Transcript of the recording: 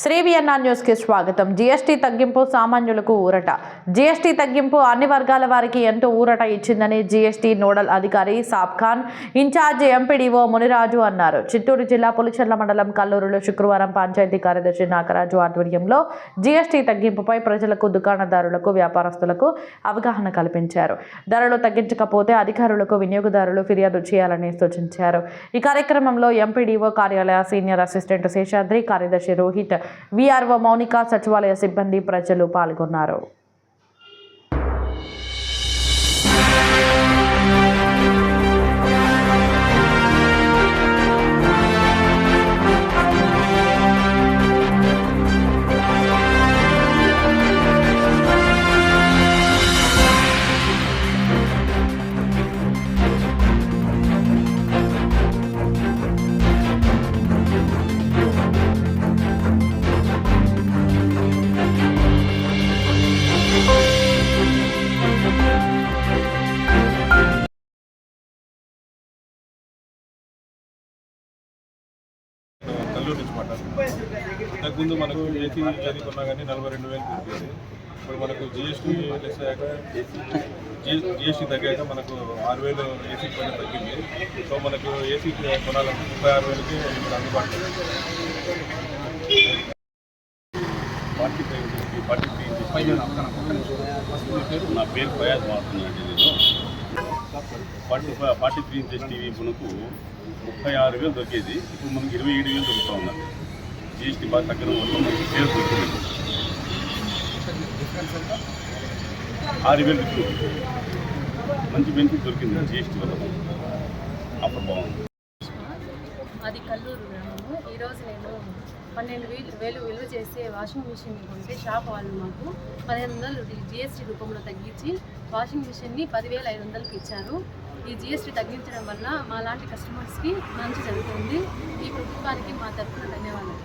శ్రీవియన్నా న్యూస్కి స్వాగతం. జీఎస్టీ తగ్గింపు సామాన్యులకు ఊరట. జీఎస్టీ తగ్గింపు అన్ని వర్గాల వారికి ఎంతో ఊరట ఇచ్చిందని జీఎస్టీ నోడల్ అధికారి Saab Khan in charge MPDO Muniraju అన్నారు. చిత్తూరు జిల్లా పులిచెర్ల మండలం కల్లూరులో శుక్రవారం పంచాయతీ కార్యదర్శి నాగరాజు ఆధ్వర్యంలో జీఎస్టీ తగ్గింపుపై ప్రజలకు దుకాణదారులకు వ్యాపారస్తులకు అవగాహన కల్పించారు. ధరలు తగ్గించకపోతే అధికారులకు వినియోగదారులు ఫిర్యాదు చేయాలని సూచించారు. ఈ కార్యక్రమంలో ఎంపీడీఓ కార్యాలయ సీనియర్ అసిస్టెంట్ శేషాద్రి కార్యదర్శి రోహిత్ వీఆర్ఓ మౌనిక సచివాలయ సిబ్బంది ప్రజలు పాల్గొన్నారు. కల్లూరు నుంచి మాట్లాడుతున్నాం. ఇంతకుముందు మనకు ఏసీ ఏది కొన్నా కానీ నలభై రెండు వేలు దొరికేది. ఇప్పుడు మనకు జిఎస్టీ లెస్ అయ్యాక జిఎస్టీ తగ్గాక మనకు ఆరు వేలు ఏసీ పైన తగ్గింది. సో మనకు ఏసీ కొనాలంటే ముప్పై ఆరు వేలకి ఇప్పుడు అందుబాటులో ఫార్టీ ఫైవ్ ఫార్టీ త్రీ నా పేరు ప్రయాస్ మాట్లాడుతున్నానండి నేను forty forty three inches TV మనకు ముప్పై ఆరు వేలు దొరికేది. ఇప్పుడు మనకి ఇరవై ఏడు వేలు దొరుకుతూ ఉందండి జిఎస్టీ బాగా తగ్గడం వల్ల మనకి సేల్స్ దొరికింది ఆరు వేలు దొరికింది మంచి బెనిఫిట్ దొరికింది జిఎస్టీ వల్ల. అప్పుడు బాగుంది. అది కల్లూరు ఈరోజు నేను పన్నెండు వేలు వేలు విలువ చేసే వాషింగ్ మిషన్ కొంటే షాప్ వాళ్ళు మాకు పదిహేను వందలు జిఎస్టీ రూపంలో తగ్గించి వాషింగ్ మిషన్ని పదివేల ఐదు వందలకి ఇచ్చారు. ఈ జిఎస్టీ తగ్గించడం వల్ల మా లాంటి కస్టమర్స్కి మంచి జరుగుతుంది. ఈ ప్రభుత్వానికి మా తరఫున ధన్యవాదాలు.